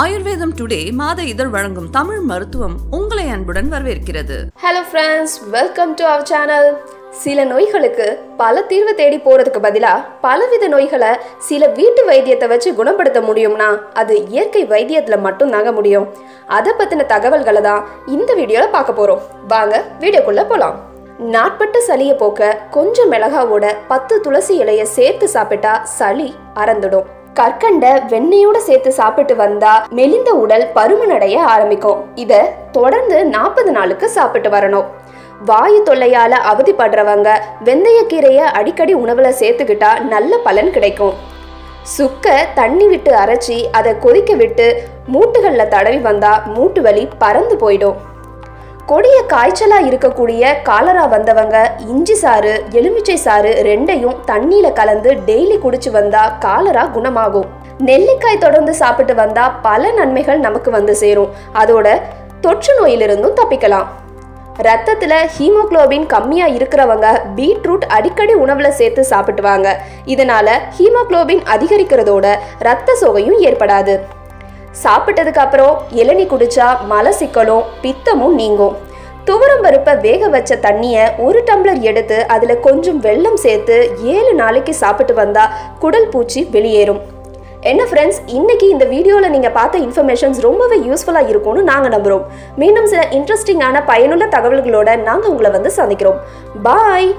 ஆயுர்வேதம் டுடே மாத இதழ் வழங்கும் தமிழ் மருத்துவம் உங்களை அன்புடன் வரவேற்கிறது. Hello friends welcome to our channel சில நோய்களுக்கு பல தீர்வு தேடி போறதுக்கு பதிலா பலவித நோய்களை சில வீட்டு வைத்தியத்தை வச்சு குணப்படுத்த முடியும்னா அது இயற்கை வைத்தியத்துல மட்டும் தாங்க முடியும். அதை பத்தின தகவல்களை தான் இந்த வீடியோல பார்க்க போறோம். வாங்க வீடியோக்குள்ள போலாம். நாட்பட்ட சளியை போக்க கொஞ்சம் மிளகாவோட பத்து துளசி இலைய சேர்த்து சாப்பிட்டா சளி அறந்துடும். கற்கண்ட வெண்ணெயோட சேர்த்து சாப்பிட்டு வந்தா மெலிந்த உடல் பருமனடைய ஆரம்பிக்கும். இத தொடர்ந்து நாற்பது நாளுக்கு சாப்பிட்டு வரணும். வாயு தொல்லையால அவதிப்படுறவங்க வெந்தயக்கீரையை அடிக்கடி உணவுல சேர்த்துக்கிட்டா நல்ல பலன் கிடைக்கும். சுக்க தண்ணி விட்டு அரைச்சி அதை கொதிக்க விட்டு மூட்டுகள்ல தடவி வந்தா மூட்டு வலி பறந்து போயிடும். கொடிய காய்ச்சலாக இருக்கக்கூடிய காலரா வந்தவங்க இஞ்சி சாறு எலுமிச்சை சாறு ரெண்டையும் தண்ணியில கலந்து டெய்லி குடிச்சு வந்தா காலரா குணமாகும். நெல்லிக்காய் தொடர்ந்து சாப்பிட்டு வந்தா பல நன்மைகள் நமக்கு வந்து சேரும். அதோட தொற்று நோயிலிருந்தும் தப்பிக்கலாம். ரத்தத்துல ஹீமோகுளோபின் கம்மியா இருக்கிறவங்க பீட்ரூட் அடிக்கடி உணவுல சேர்த்து சாப்பிட்டுவாங்க. இதனால ஹீமோகுளோபின் அதிகரிக்கிறதோட ரத்த சோகையும் ஏற்படாது. சாப்பிட்டதுக்கு அப்புறம் இளநி குடிச்சா மலசிக்கலும் பித்தமும் நீங்கும். துவரம் பருப்பை வேக வச்ச தண்ணியை ஒரு டம்ளர் எடுத்து அதில் கொஞ்சம் வெள்ளம் சேர்த்து ஏழு நாளைக்கு சாப்பிட்டு வந்தால் குடல் பூச்சி வெளியேறும். என்ன ஃப்ரெண்ட்ஸ் இன்னைக்கு இந்த வீடியோவில் நீங்கள் பார்த்த இன்ஃபர்மேஷன்ஸ் ரொம்பவே யூஸ்ஃபுல்லாக இருக்கும்னு நாங்கள் நம்புகிறோம் மீண்டும் சில இன்ட்ரெஸ்டிங்கான பயனுள்ள தகவல்களோட நாங்கள் உங்களை வந்து சந்திக்கிறோம். பாய்